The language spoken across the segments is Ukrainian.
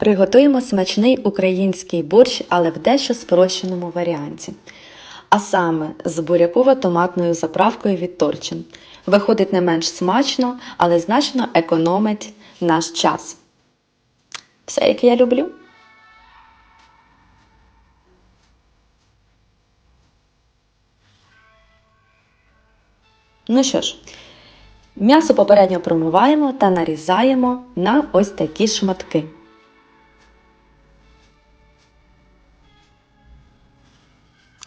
Приготуємо смачний український борщ, але в дещо спрощеному варіанті. А саме з буряково-томатною заправкою від Торчин. Виходить не менш смачно, але значно економить наш час. Все, як я люблю. Ну що ж, м'ясо попередньо промиваємо та нарізаємо на ось такі шматки.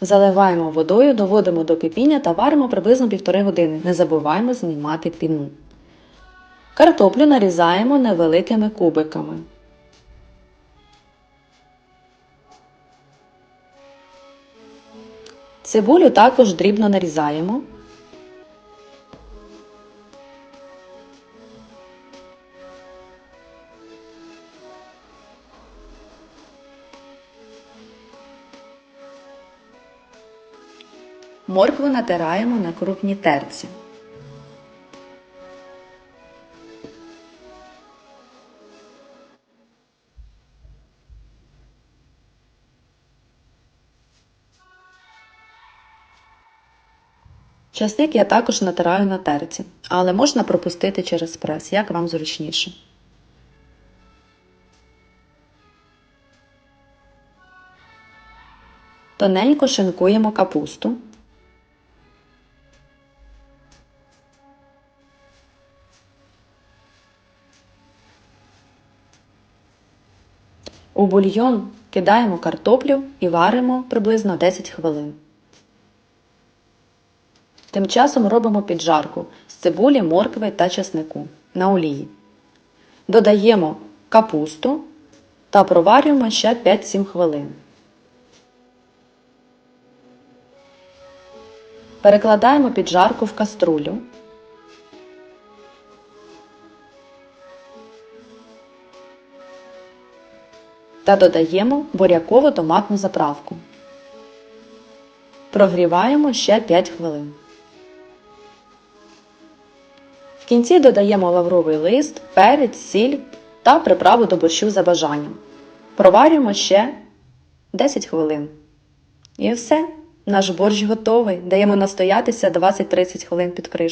Заливаємо водою, доводимо до кипіння та варимо приблизно півтори години. Не забуваємо знімати піну. Картоплю нарізаємо невеликими кубиками. Цибулю також дрібно нарізаємо. Моркву натираємо на крупній терці. Часник я також натираю на терці, але можна пропустити через прес, як вам зручніше. Тоненько шинкуємо капусту. У бульйон кидаємо картоплю і варимо приблизно 10 хвилин. Тим часом робимо піджарку з цибулі, моркви та чеснику на олії. Додаємо капусту та проварюємо ще 5-7 хвилин. Перекладаємо піджарку в каструлю. Та додаємо бурякову томатну заправку. Прогріваємо ще 5 хвилин. В кінці додаємо лавровий лист, перець, сіль та приправу до борщу за бажанням. Проварюємо ще 10 хвилин. І все, наш борщ готовий. Даємо настоятися 20-30 хвилин під кришкою.